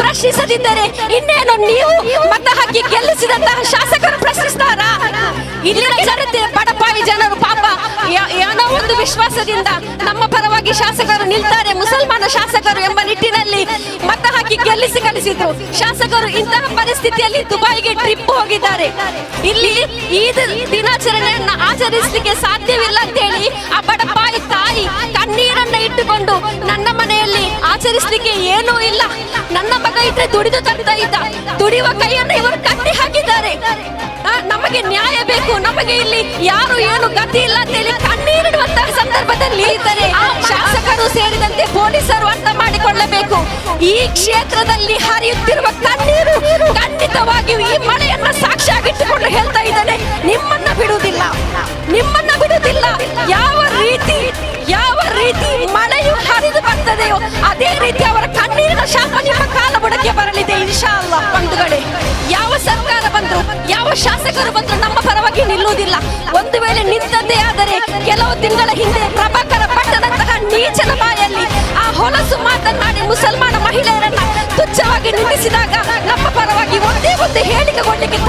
ಪ್ರಶ್ನಿಸದಿದ್ದರೆ ಇನ್ನೇನು ನೀವು ಮತ ಹಾಕಿ ಗೆಲ್ಲಿಸಿದಂತಹ ಶಾಸಕರು ಪ್ರಶ್ನಿಸ್ತಾರಾ? ಇಲ್ಲಿನ ಜನತೆ ಬಡಪಾಯಿ ಜನರು ಪಾಪ. ಏನೋ ಒಂದು ವಿಶ್ವಾಸದಿಂದ ನಮ್ಮ ಪರವಾಗಿ ಶಾಸಕರು ನಿಲ್ತಾರೆ, ಮುಸಲ್ಮಾನ ಶಾಸಕರು ಎಂಬ ನಿಟ್ಟಿನಲ್ಲಿ ಮತ ಹಾಕಿ ಗೆಲ್ಲಿಸಿ ಕಳಿಸಿದ್ರು. ಶಾಸಕರು ಇಂತಹ ಪರಿಸ್ಥಿತಿಯಲ್ಲಿ ದುಬೈಗೆ ಟ್ರಿಪ್ ಹೋಗಿದ್ದಾರೆ. ಇಲ್ಲಿ ಈ ದಿನಾಚರಣೆಯನ್ನ ಆಚರಿಸಲಿಕ್ಕೆ ಸಾಧ್ಯವಿಲ್ಲ ಅಂತ ಹೇಳಿ ಆ ಬಡಪಾಯಿ ತಾಯಿ ಕಣ್ಣೀರನ್ನ ಇಟ್ಟುಕೊಂಡು ನನ್ನ ಮನೆಯಲ್ಲಿ ಆಚರಿಸಲಿಕ್ಕೆ ಏನೂ ಇಲ್ಲ. ನನ್ನ ಮಗ ಇದ್ರೆ ದುಡಿದು ತರ್ತಾ ಇದ್ದ. ದುಡಿಯುವ ಕೈಯನ್ನ ಇವರು ಕಟ್ಟಿ ಹಾಕಿದ್ದಾರೆ. ನಮಗೆ ನ್ಯಾಯ ಬೇಕು. ನಮಗೆ ಇಲ್ಲಿ ಯಾರು ಏನು ಗತಿ ಇಲ್ಲ ಅಂತ ಹೇಳಿ ಕಣ್ಣೀರಿಡುವಂತಹ ಸಂದರ್ಭದಲ್ಲಿ ಇದ್ದರೆ ಶಾಸಕರು ಸೇರಿದಂತೆ ಪೊಲೀಸರು ಅರ್ಥ ಮಾಡಿಕೊಳ್ಳಬೇಕು. ಈ ಕ್ಷೇತ್ರದಲ್ಲಿ ಹರಿಯುತ್ತಿರುವ ಕಣ್ಣೀರು ಖಂಡಿತವಾಗಿಯೂ ಈ ಮಳೆಯನ್ನ ಸಾಕ್ಷಿಯಾಗಿಟ್ಟುಕೊಂಡು ಹೇಳ್ತಾ ಇದ್ದಾನೆ. ನಿಮ್ಮನ್ನ ಶಾಸಕರು ಬಂದ್ರು ನಮ್ಮ ಪರವಾಗಿ ನಿಲ್ಲುವುದಿಲ್ಲ. ಒಂದು ವೇಳೆ ನಿಂತದ್ದೇ ಆದರೆ ಕೆಲವು ತಿಂಗಳ ಹಿಂದೆ ಪ್ರಭಾಕರ ಪಟ್ಟದಂತಹ ನೀಚನ ಬಾಯಲ್ಲಿ ಆ ಹೊಲಸು ಮಾತನಾಡಿ ಮುಸಲ್ಮಾನ ಮಹಿಳೆಯರನ್ನ ತುಚ್ಛವಾಗಿ ನಿಲ್ಲಿಸಿದಾಗ ನಮ್ಮ ಪರವಾಗಿ ಒಂದೇ ಒಂದು ಹೇಳಿಕೆ ಕೊಡ್ಲಿಕ್ಕೆ